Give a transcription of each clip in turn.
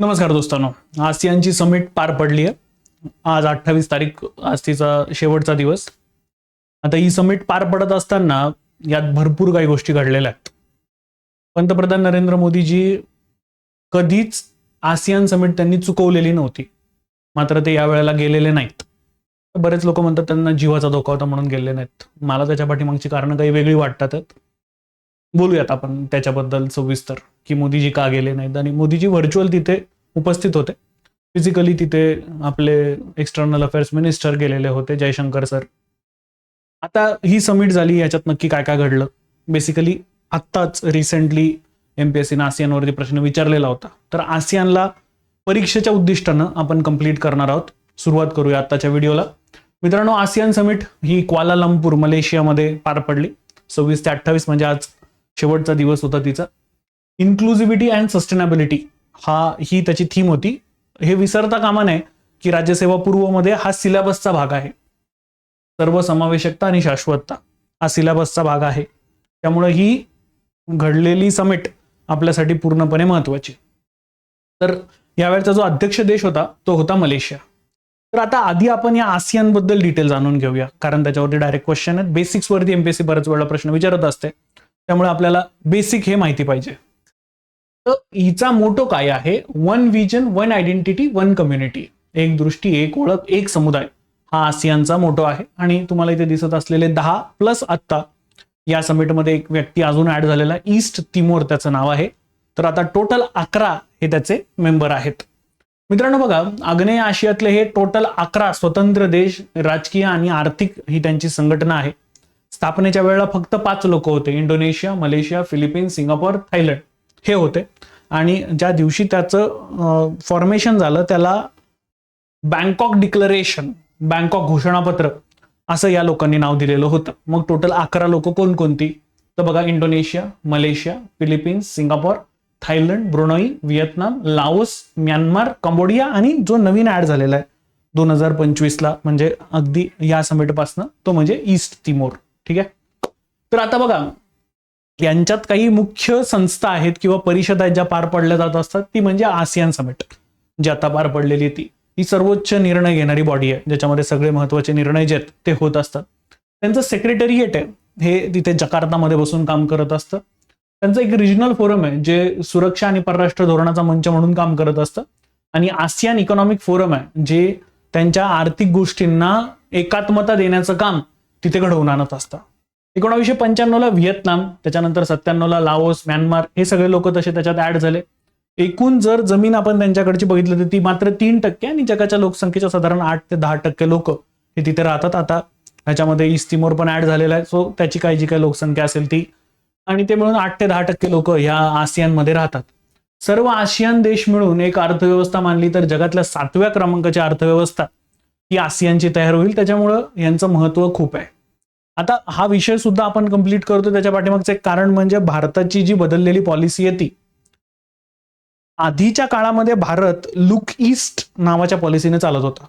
नमस्कार दोस्तांनो. आसियानची समिट पार पडली आहे. आज अठ्ठावीस तारीख आज तिचा शेवटचा दिवस. आता ही समिट पार पडत असताना यात भरपूर काही गोष्टी घडलेल्या आहेत. पंतप्रधान नरेंद्र मोदीजी कधीच आसियान समिट त्यांनी चुकवलेली नव्हती. मात्र ते यावेळेला गेलेले नाहीत. बरेच लोक म्हणतात त्यांना जीवाचा धोका होता म्हणून गेले नाहीत. मला त्याच्या पाठीमागची कारणं काही वेगळी वाटतात बोलूयात आपण त्याच्याबद्दल सविस्तर की मोदीजी का गेले नाहीत आणि मोदीजी व्हर्च्युअल तिथे उपस्थित होते. फिजिकली तिथे आपले एक्सटर्नल अफेअर्स मिनिस्टर गेलेले होते जयशंकर सर आता ही समिट झाली याच्यात नक्की काय काय घडलं? बेसिकली आत्ताच रिसेंटली एम पी एस सीनं आसियानवरती प्रश्न विचारलेला होता. तर आसियानला परीक्षेच्या उद्दिष्टानं आपण कंप्लीट करणार आहोत. सुरुवात करूया आत्ताच्या व्हिडिओला मित्रांनो आसियान समिट ही क्वालालंपूर मलेशियामध्ये पार पडली. सव्वीस ते अठ्ठावीस म्हणजे आज शेवटचा दिवस होता तिचा. इन्क्लुझिव्हिटी अँड सस्टेनेबिलिटी हा ही त्याची थीम होती. हे विसरता कामा नये की राज्यसेवा पूर्वमध्ये हा सिलेबसचा भाग आहे. सर्वसमावेशकता आणि शाश्वतता हा सिलेबसचा भाग आहे. त्यामुळे ही घडलेली समिट आपल्यासाठी पूर्णपणे महत्वाची तर यावेळचा जो अध्यक्ष देश होता तो होता मलेशिया. तर आता आधी आपण या आसियानबद्दल डिटेल जाणून घेऊया. कारण त्याच्यावरती डायरेक्ट क्वेश्चन आहेत. बेसिक्स वरती एमपीएससी बऱ्याच वेळा प्रश्न विचारत असते. त्यामुळे आपल्याला बेसिक हे माहिती पाहिजे. तर हिचा मोटो काय आहे? One vision one identity one community एक दृष्टी एक ओळख एक समुदाय. हा आसियानचा मोटो आहे. आणि तुम्हाला इथे दिसत असलेले दहा प्लस आत्ता. या समिटमध्ये एक व्यक्ती अजून ऍड झालेला ईस्ट तिमोर त्याचं नाव आहे. तर आता टोटल अकरा हे त्याचे मेंबर आहेत. मित्रांनो बघा आग्नेय आशियातले हे टोटल अकरा स्वतंत्र देश राजकीय आणि आर्थिक ही त्यांची संघटना आहे. स्थापनेच्या वेळेला फक्त पाच लोक होते. Indonesia Malaysia Philippines Singapore Thailand. हे होते. आणि ज्या दिवशी त्याचं फॉर्मेशन झालं त्याला बँकॉक डिक्लरेशन बँकॉक घोषणापत्र असं या लोकांनी नाव दिलेलं होतं. मग टोटल अकरा लोक कोणकोणती? तर बघा Indonesia Malaysia Philippines Singapore Thailand Brunei Vietnam Laos Myanmar Cambodia आणि जो नवीन ऍड झालेला आहे दोन हजार पंचवीसला. म्हणजे अगदी या समिटपासनं तो म्हणजे ईस्ट तिमोर. ठीक आहे? तर आता बघा यांच्यात काही मुख्य संस्था आहेत किंवा परिषद आहेत ज्या पार पडल्या जात असतात ती म्हणजे आसियान समिट जी आता पार पडलेली ती. ही सर्वोच्च निर्णय घेणारी बॉडी आहे ज्याच्यामध्ये सगळे महत्त्वाचे निर्णय जे आहेत ते होत असतात. त्यांचं सेक्रेटरिएट आहे हे तिथे जकार्तामध्ये बसून काम करत असतं. त्यांचं एक रिजनल फोरम आहे जे सुरक्षा आणि परराष्ट्र धोरणाचा मंच म्हणून काम करत असतं. आणि आसियान इकॉनॉमिक फोरम आहे जे त्यांच्या आर्थिक गोष्टींना एकात्मता देण्याचं काम तिथे घडवून आणत असतं. एकोणावीसशे पंच्याण्णवला व्हिएतनाम त्याच्यानंतर सत्त्याण्णवला लाओस म्यानमार हे सगळे लोक तसे त्याच्यात ऍड झाले. एकूण जर जमीन आपण त्यांच्याकडची बघितली तर ती मात्र तीन टक्के आणि जगाच्या लोकसंख्येच्या साधारण आठ ते दहा टक्के लोक हे तिथे राहतात आता. ह्याच्यामध्ये इस्तिमोर पण ऍड झालेला आहे. सो त्याची काही जी काही लोकसंख्या असेल ती. आणि ते मिळून आठ ते दहा टक्के लोक ह्या आसियानमध्ये राहतात. सर्व आशियान देश मिळून एक अर्थव्यवस्था मानली तर जगातल्या सातव्या क्रमांकाची अर्थव्यवस्था ती आसियानची तयार होईल त्याच्यामुळं यांचं महत्त्व खूप आहे. आता हा विषय सुद्धा आपण कंप्लीट करतो त्याच्या पाठीमागचं एक कारण म्हणजे भारताची जी बदललेली पॉलिसी आहे ती. आधीच्या काळामध्ये भारत लुक ईस्ट नावाच्या पॉलिसीने चालत होता.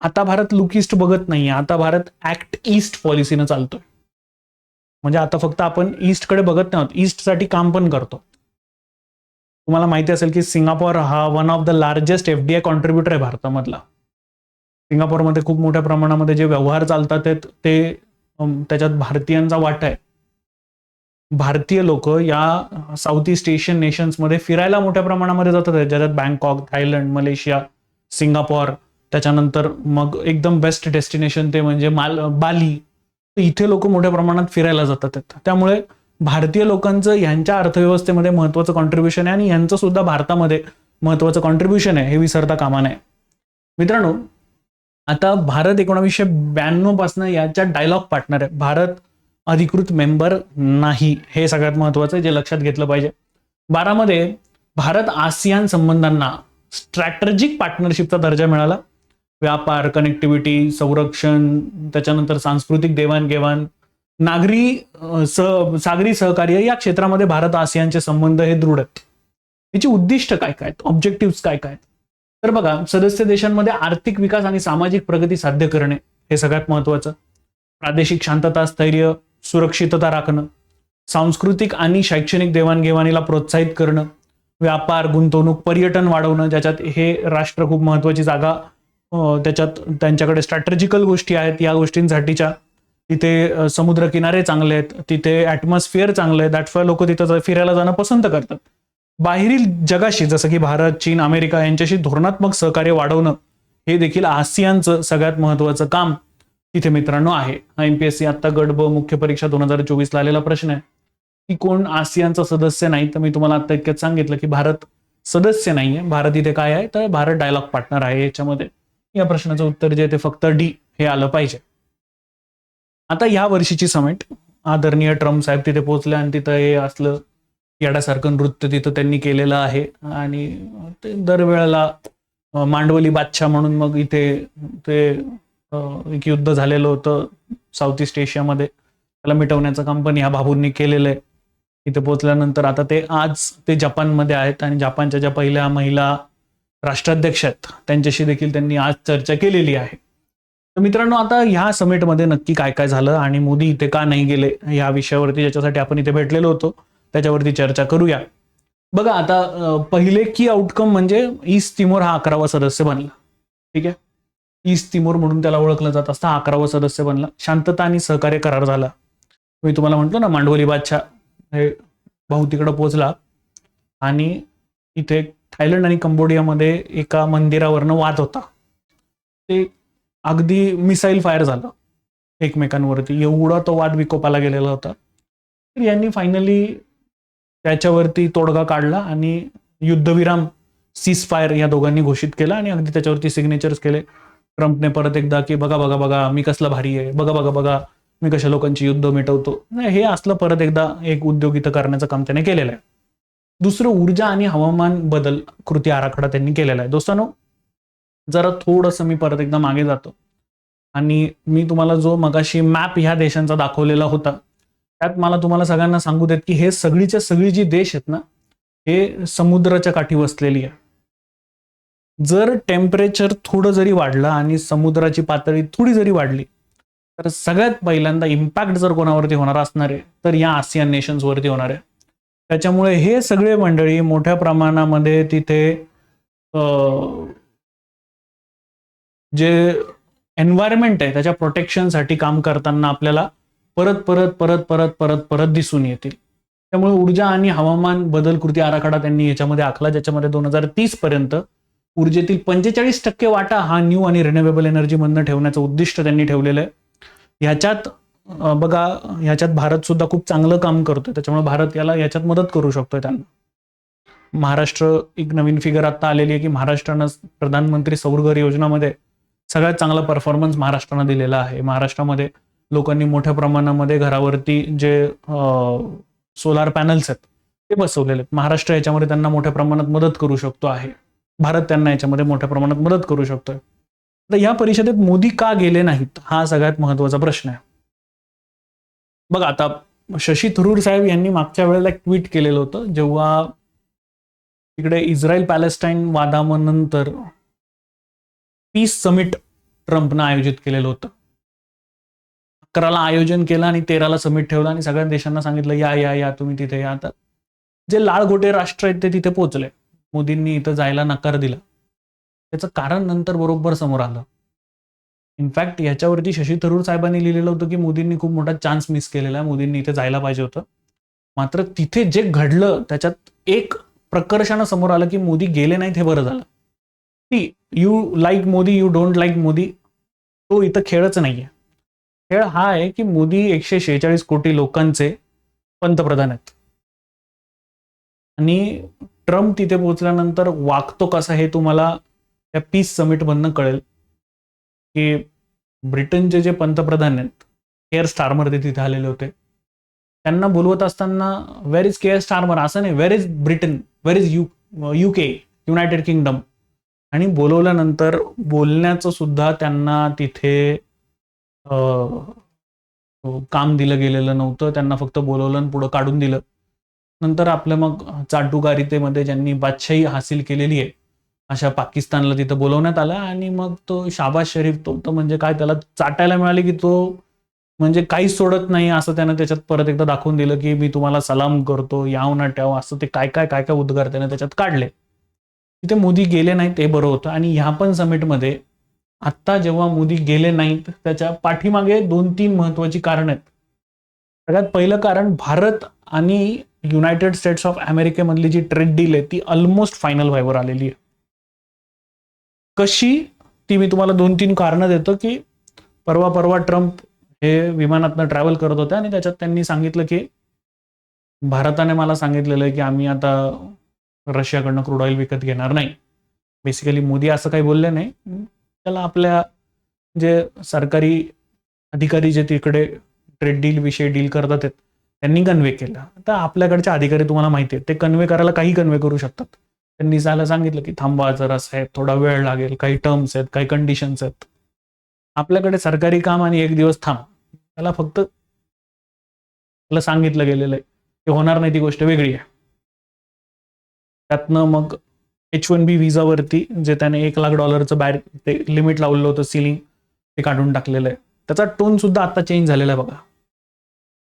आता भारत लुक ईस्ट बघत नाहीये आता भारत ऍक्ट ईस्ट पॉलिसीने चालतोय. म्हणजे आता फक्त आपण ईस्टकडे बघत नाही आहोत ईस्टसाठी काम पण करतो. तुम्हाला माहिती असेल की सिंगापूर हा one of the largest F D I contributor आहे भारतामधला. सिंगापूरमध्ये खूप मोठ्या प्रमाणामध्ये जे व्यवहार चालतात ते त्याच्यात भारतीयांचा वाटा आहे. भारतीय लोक या साऊथ ईस्ट एशियन नेशन्समध्ये फिरायला मोठ्या प्रमाणामध्ये जातात. ज्याच्यात बँकॉक थायलंड मलेशिया सिंगापूर त्याच्यानंतर मग एकदम बेस्ट डेस्टिनेशन ते म्हणजे माल बाली. इथे लोक मोठ्या प्रमाणात फिरायला जातात. त्यामुळे भारतीय लोकांचं यांच्या अर्थव्यवस्थेमध्ये महत्वाचं कॉन्ट्रीब्युशन आहे आणि यांचं सुद्धा भारतामध्ये महत्वाचं कॉन्ट्रीब्युशन आहे. हे विसरता कामा नये. मित्रांनो आता भारत एकोणावीसशे ब्याण्णवपासून याच्या डायलॉग पार्टनर आहे. भारत अधिकृत मेंबर नाही. हे सगळ्यात महत्वाचं आहे जे लक्षात घेतलं पाहिजे. बारामध्ये भारत आसियान संबंधांना स्ट्रॅटेजिक पार्टनरशिपचा दर्जा मिळाला. व्यापार कनेक्टिव्हिटी संरक्षण त्याच्यानंतर सांस्कृतिक देवाणघेवाण नागरी सह सागरी सहकार्य या क्षेत्रामध्ये भारत आसियानचे संबंध हे दृढ आहेत. याची उद्दिष्ट काय काय ऑब्जेक्टिव्ह काय काय तर बघा सदस्य देशांमध्ये आर्थिक विकास आणि सामाजिक प्रगती साध्य करणे हे सगळ्यात महत्वाचं प्रादेशिक शांतता स्थैर्य सुरक्षितता राखणं सांस्कृतिक आणि शैक्षणिक देवाणघेवाणीला प्रोत्साहित करणं व्यापार गुंतवणूक पर्यटन वाढवणं ज्याच्यात हे राष्ट्र खूप महत्वाची जागा त्याच्यात त्यांच्याकडे स्ट्रॅटेजिकल गोष्टी आहेत. या गोष्टींसाठीच्या तिथे समुद्रकिनारे समुद्र किनारे चांगले आहेत. तिथे ॲटमॉस्फिअर चांगलं आहे. दॅट वाय लोक तिथं फिरायला जाणं पसंत करतात. बाहेरील जगाशी जसं की भारत चीन अमेरिका यांच्याशी धोरणात्मक सहकार्य वाढवणं हे देखील आसियानचं सगळ्यात महत्वाचं काम तिथे मित्रांनो आहे. हा एमपीएससी आता गट ब मुख्य परीक्षा दोन हजार चोवीसला आलेला प्रश्न आहे. की कोण आसियानचा सदस्य नाही? तर मी तुम्हाला आता इतक्यात सांगितलं की भारत सदस्य नाहीये. भारत इथे काय आहे? तर भारत डायलॉग पार्टनर आहे याच्यामध्ये. या प्रश्नाचं उत्तर जे आहे ते फक्त डी हे आलं पाहिजे. आता या वर्षीची समिट आदरणीय ट्रम्प साहेब तिथे पोहोचले आणि तिथं हे असलं याडासारखं नृत्य तिथं त्यांनी केलेलं आहे. आणि ते दरवेळेला मांडवली बादशाह म्हणून मग इथे ते एक युद्ध झालेलं होतं साऊथ ईस्ट एशियामध्ये त्याला मिटवण्याचं काम पण या बाबूंनी केलेलं आहे. इथे पोहोचल्यानंतर आता ते आज ते जपानमध्ये आहेत आणि जपानच्या ज्या पहिल्या महिला राष्ट्राध्यक्ष आहेत त्यांच्याशी देखील त्यांनी आज चर्चा केलेली आहे. तर मित्रांनो आता ह्या समिटमध्ये नक्की काय काय झालं आणि मोदी इथे का नाही गेले या विषयावरती ज्याच्यासाठी आपण इथे भेटलेलो होतो. त्याच्यावरती चर्चा करूया. बघा आता पहिले की आउटकम म्हणजे ईस्ट तिमोर हा अकरावा सदस्य बनला. ठीक आहे? ईस्ट तिमोर म्हणून त्याला ओळखलं जात असता हा अकरावा सदस्य बनला. शांतता आणि सहकार्य करार झाला. मी तुम्हाला म्हटलो ना मांडवली बादशाह हे भाऊ तिकडं पोहोचला. आणि इथे थायलंड आणि कंबोडियामध्ये एका मंदिरावरनं वाद होता. ते अगदी मिसाईल फायर झालं एकमेकांवरती. एवढा तो वाद विकोपाला गेलेला होता. तर यांनी फायनली त्याच्यावरती तोडगा काढला आणि युद्धविराम सीज फायर या दोघांनी घोषित केला आणि अगदी त्याच्यावरती सिग्नेचर्स केले. ट्रम्पने परत एकदा की बघा बघा बघा मी कसला भारी आहे. बघा बघा बघा मी कशा लोकांची युद्ध मिटवतो. हे असलं परत एकदा एक उद्योग इथं करण्याचं काम त्याने केलेलं आहे. दुसरं ऊर्जा आणि हवामान बदल कृती आराखडा त्यांनी केलेला आहे. दोस्तांनो जरा थोडंसं मी परत एकदा मागे जातो. आणि मी तुम्हाला जो मगाशी मॅप ह्या देशांचा दाखवलेला होता त्यात मला तुम्हाला सगळ्यांना सांगू देत की हे सगळीच्या सगळी जी देश आहेत ना हे समुद्राच्या काठी वसलेली आहे. जर टेम्परेचर थोडं जरी वाढलं आणि समुद्राची पातळी थोडी जरी वाढली तर सगळ्यात पहिल्यांदा इम्पॅक्ट जर कोणावरती होणार असणार आहे तर या आसियान नेशन्सवरती होणार आहे. त्याच्यामुळे हे सगळे मंडळी मोठ्या प्रमाणामध्ये तिथे जे एन्व्हायरमेंट आहे त्याच्या प्रोटेक्शनसाठी काम करताना आपल्याला परत परत परत परत परत परत दिसून येतील. त्यामुळे ऊर्जा आणि हवामान बदल कृती आराखडा त्यांनी याच्यामध्ये आखला ज्याच्यामध्ये दोन हजार तीस पर्यंत ऊर्जेतील पंचेचाळीस टक्के वाटा हा न्यू आणि रिन्युएबल एनर्जी मधनं ठेवण्याचं उद्दिष्ट त्यांनी ठेवलेलं आहे. ह्याच्यात बघा ह्याच्यात भारत सुद्धा खूप चांगलं काम करतोय. त्याच्यामुळे भारत याला याच्यात मदत करू शकतोय त्यांना. महाराष्ट्र एक नवीन फिगर आता आलेली आहे की महाराष्ट्रानं प्रधानमंत्री सौरघर योजनामध्ये सगळ्यात चांगला परफॉर्मन्स महाराष्ट्रानं दिलेला आहे. महाराष्ट्रामध्ये लोकांनी मोठ्या प्रमाणामध्ये घरावरती जे सोलार पॅनल्स आहेत ते बसवलेले आहेत. महाराष्ट्र याच्यामध्ये त्यांना मोठ्या प्रमाणात मदत करू शकतो आहे. भारत त्यांना याच्यामध्ये मोठ्या प्रमाणात मदत करू शकतोय. तर या परिषदेत मोदी का गेले नाहीत हा सगळ्यात महत्त्वाचा प्रश्न आहे. बघा आता शशी थरूर साहेब यांनी मागच्या वेळेला एक ट्विट केलेलं होतं जेव्हा इकडे इस्रायल पॅलेस्टाईन वादामनंतर पीस समिट ट्रम्पनं आयोजित केलेलं होतं. अकराला आयोजन केलं आणि तेराला समिट ठेवलं आणि सगळ्या देशांना सांगितलं या या या तुम्ही तिथे या. आता जे लाळघोटे राष्ट्र आहेत ते तिथे पोहोचले. मोदींनी इथं जायला नकार दिला. त्याचं कारण नंतर बरोबर समोर आलं. इनफॅक्ट याच्यावरती शशी थरूर साहेबांनी लिहिलेलं होतं की मोदींनी खूप मोठा चान्स मिस केलेला आहे. मोदींनी इथे जायला पाहिजे होतं. मात्र तिथे जे घडलं त्याच्यात एक प्रकर्षानं समोर आलं की मोदी गेले नाहीत हे बरं झालं. ती you like Modi you don't like Modi तो इथं खेळच नाहीये. खेळ हा आहे की मोदी एकशे शेहेचाळीस कोटी लोकांचे पंतप्रधान आहेत. आणि ट्रम्प तिथे पोहोचल्यानंतर वागतो कसा हे तुम्हाला त्या पीस समिटमधनं कळेल. की ब्रिटनचे जे पंतप्रधान आहेत केअर स्टारमर ते तिथे आलेले होते. त्यांना बोलवत असताना वेर इज केअर स्टारमर असं नाही where is Britain where is U U K United Kingdom आणि बोलवल्यानंतर बोलण्याचं सुद्धा त्यांना तिथे काम दिलं गेलेलं नव्हतं. त्यांना फक्त बोलवलं आणि पुढं काढून दिलं. नंतर आपलं मग चाटुकारितेमध्ये ज्यांनी बादशाही हासिल केलेली आहे अशा पाकिस्तानला तिथं बोलवण्यात आलं आणि मग तो शाबाज शरीफ तो तर म्हणजे काय त्याला चाटायला मिळाले की तो म्हणजे काहीच सोडत नाही असं त्यानं त्याच्यात परत एकदा दाखवून दिलं की मी तुम्हाला सलाम करतो याव ना ठेव असं ते काय काय काय काय उद्गार त्याने त्याच्यात काढले. तिथे मोदी गेले नाही ते बरं होतं आणि ह्या पण समिटमध्ये आत्ता जेव्हा मोदी गेले नाहीत त्याच्या पाठीमागे दोन तीन महत्वाची कारण आहेत. सगळ्यात पहिलं कारण भारत आणि युनायटेड स्टेट्स ऑफ अमेरिकेमधली जी ट्रेड डील आहे ती ऑलमोस्ट फायनल व्हायवर आलेली आहे. कशी? ती मी तुम्हाला दोन तीन कारणं देतो की परवा परवा ट्रम्प हे विमानातनं ट्रॅव्हल करत होते आणि त्याच्यात त्यांनी सांगितलं की भारताने मला सांगितलेलं आहे की आम्ही आता रशियाकडनं क्रूड ऑइल विकत घेणार नाही. बेसिकली मोदी असं काही बोलले नाही. त्याला आपल्या जे सरकारी अधिकारी जे तिकडे ट्रेड डील विषयी डील करतात आहेत, त्यांनी कन्वे केलं. तर आपल्याकडचे अधिकारी तुम्हाला माहिती आहे ते कन्वे करायला काही कन्वे करू शकतात. त्यांनी जायला सांगितलं की थांबा जरा साहेब थोडा वेळ लागेल काही टर्म्स आहेत काही कंडिशन्स आहेत. आपल्याकडे सरकारी काम आणि एक दिवस थांब. त्याला फक्त त्याला सांगितलं गेलेलं आहे ते होणार नाही ती गोष्ट वेगळी आहे. त्यातनं मग एच वन बी व्हिसावरती जे त्याने एक लाख डॉलरचं बॅर ते लिमिट लावलेलं होतं सिलिंग ते काढून टाकलेलं आहे. त्याचा टोन सुद्धा आता चेंज झालेला आहे बघा.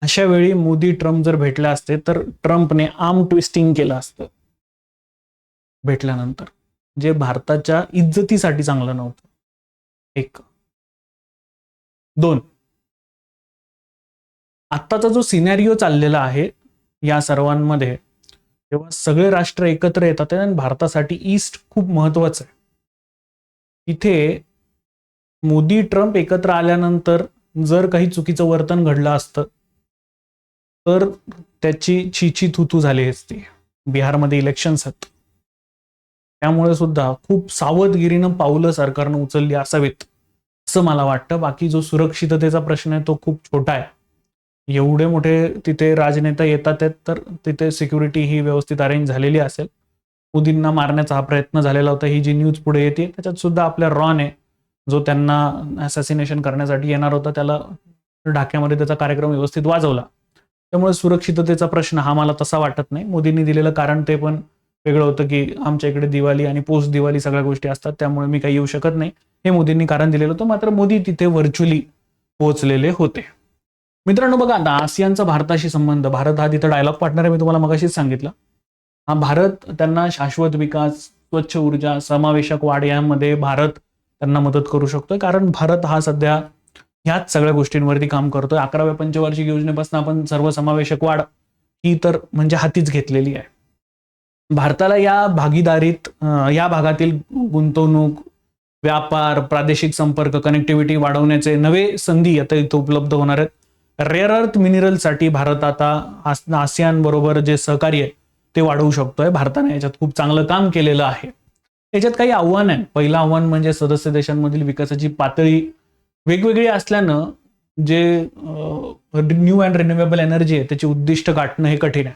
अशा वेळी मोदी ट्रम्प जर भेटले असते तर ट्रम्पने आर्म ट्विस्टिंग केलं असतं. भेटल्यानंतर. जे भारताच्या इज्जतीसाठी चांगलं नव्हतं. एक. दोन. आत्ताचा जो सिनॅरिओ चाललेला आहे या सर्वांमध्ये तेव्हा सगळे राष्ट्र एकत्र येतात आणि भारतासाठी ईस्ट खूप महत्वाचं आहे. इथे मोदी ट्रम्प एकत्र आल्यानंतर जर काही चुकीचं वर्तन घडलं असतं तर त्याची छिची थुथू झाली असती. बिहारमध्ये इलेक्शन्स आहेत. त्यामुळे सुद्धा खूप सावधगिरीनं पावलं सरकारनं उचलली असावीत असं मला वाटतं. बाकी जो सुरक्षिततेचा प्रश्न आहे तो खूप छोटा आहे. एवढे मोठे तिथे राजनेता येतात आहेत तर तिथे सिक्युरिटी ही व्यवस्थित अरेंज झालेली असेल. मोदींना मारण्याचा हा प्रयत्न झालेला होता. ही जी न्यूज पुढे येते त्याच्यात सुद्धा आपल्या रॉन आहे जो त्यांना असॅसिनेशन करण्यासाठी येणार होता. त्याला ढाक्यामध्ये त्याचा कार्यक्रम व्यवस्थित वाजवला. त्यामुळे सुरक्षिततेचा प्रश्न हा मला तसा वाटत नाही. मोदींनी दिलेलं कारण ते पण वेगळं होतं की आमच्या इकडे दिवाळी आणि पोस्ट दिवाळी सगळ्या गोष्टी असतात त्यामुळे मी काही येऊ शकत नाही. हे मोदींनी कारण दिलेलं होतं मात्र मोदी तिथे व्हर्च्युअली पोहोचलेले होते. मित्रांनो बघा आता आसियानचा भारताशी संबंध. भारत हा तिथं डायलॉग पार्टनर आहे मी तुम्हाला मगाशीच सांगितलं. हा भारत त्यांना शाश्वत विकास स्वच्छ ऊर्जा समावेशक वाढ यामध्ये भारत त्यांना मदत करू शकतोय. कारण भारत हा सध्या ह्याच सगळ्या गोष्टींवरती काम करतोय. अकराव्या पंचवार्षिक योजनेपासून आपण सर्वसमावेशक वाढ ही तर म्हणजे हातीच घेतलेली आहे. भारताला या भागीदारीत या भागातील गुंतवणूक व्यापार प्रादेशिक संपर्क कनेक्टिव्हिटी वाढवण्याचे नवे संधी आता इथं उपलब्ध होणार आहेत. रेअर अर्थ मिनरलसाठी भारत आता आस- आसियान बरोबर जे सहकार्य आहे ते वाढवू शकतोय. भारताने याच्यात खूप चांगलं काम केलेलं आहे. याच्यात काही आव्हान आहे. पहिलं आव्हान म्हणजे सदस्य देशांमधील विकासाची पातळी वेगवेगळी असल्यानं जे न्यू अँड रिन्युएबल एनर्जी आहे त्याची उद्दिष्ट गाठणं हे कठीण आहे.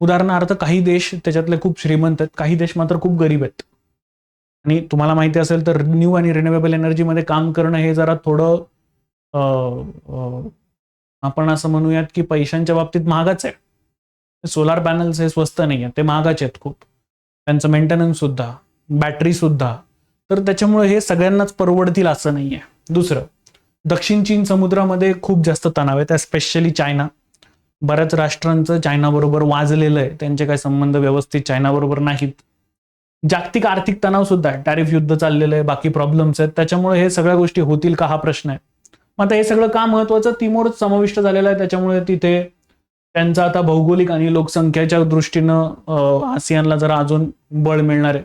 उदाहरणार्थ काही देश त्याच्यातले खूप श्रीमंत आहेत. काही देश मात्र खूप गरीब आहेत. आणि तुम्हाला माहिती असेल तर न्यू आणि रिन्युएबल एनर्जीमध्ये काम करणं हे जरा थोडं आपण असं म्हणूयात की पैशांच्या बाबतीत महागच आहे. सोलार पॅनल्स हे स्वस्त नाही आहेत ते महागाचे आहेत खूप. त्यांचं मेंटेनन्स सुद्धा बॅटरी सुद्धा. तर त्याच्यामुळे हे सगळ्यांनाच परवडतील असं नाही आहे दुसरं दक्षिण चीन समुद्रामध्ये खूप जास्त तणाव आहेत स्पेशली चायना. बऱ्याच राष्ट्रांचं चायनाबरोबर वाजलेलं आहे त्यांचे काही संबंध व्यवस्थित चायनाबरोबर नाहीत. जागतिक आर्थिक तणाव सुद्धा आहे टॅरिफ युद्ध चाललेलं आहे बाकी प्रॉब्लेम्स आहेत. त्याच्यामुळे हे सगळ्या गोष्टी होतील का हा प्रश्न आहे. मग आता हे सगळं का महत्वाचं? तिमोरच समाविष्ट झालेलं आहे त्याच्यामुळे तिथे त्यांचा आता भौगोलिक आणि लोकसंख्येच्या दृष्टीनं आसियानला जरा अजून बळ मिळणार आहे.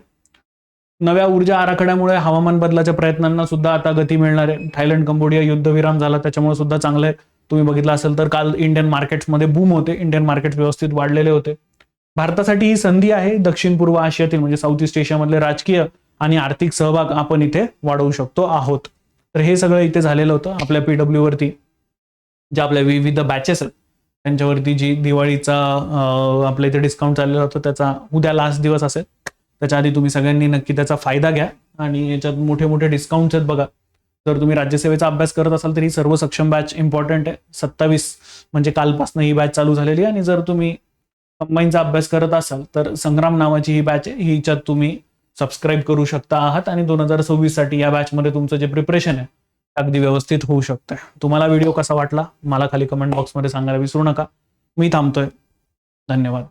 नव्या ऊर्जा आराखड्यामुळे हवामान बदलाच्या प्रयत्नांना सुद्धा आता गती मिळणार आहे. थायलंड कंबोडिया युद्धविराम झाला त्याच्यामुळे सुद्धा चांगलं आहे. तुम्ही बघितलं असेल तर काल इंडियन मार्केट्समध्ये बूम होते. इंडियन मार्केट व्यवस्थित वाढलेले होते. भारतासाठी ही संधी आहे. दक्षिण पूर्व आशियातील म्हणजे साऊथ ईस्ट एशियामधले राजकीय आणि आर्थिक सहभाग आपण इथे वाढवू शकतो आहोत. तर हे सगळं इथे झालेलं होतं आपल्या पीडब्ल्यू वरती. ज्या आपल्या विविध बॅचेस आहेत. त्यांच्यावरती जी दिवाळीचा आपल्या इथे डिस्काउंट चाललेला होता त्याचा उद्या लास्ट दिवस असेल. त्याच्या आधी तुम्ही सगळ्यांनी नक्की त्याचा फायदा घ्या. आणि याच्यात मोठे मोठे डिस्काउंट्स आहेत बघा. जर तुम्ही राज्यसेवेचा अभ्यास करत असाल तर ही सर्व सक्षम बॅच इम्पॉर्टंट आहे. सत्तावीस म्हणजे कालपासून ही बॅच चालू झालेली आहे. आणि जर तुम्ही कंबाईनचा अभ्यास करत असाल तर संग्राम नावाची ही बॅच आहे. हिच्यात तुम्ही सबस्क्राईब करू शकता आहात आणि दोन हजार सव्वीससाठी या बॅचमध्ये तुमचं जे प्रिपरेशन आहे अगदी व्यवस्थित होऊ शकते तुम्हाला व्हिडिओ कसा वाटला मला खाली कमेंट बॉक्समध्ये सांगायला विसरू नका. मी थांबतोय. धन्यवाद.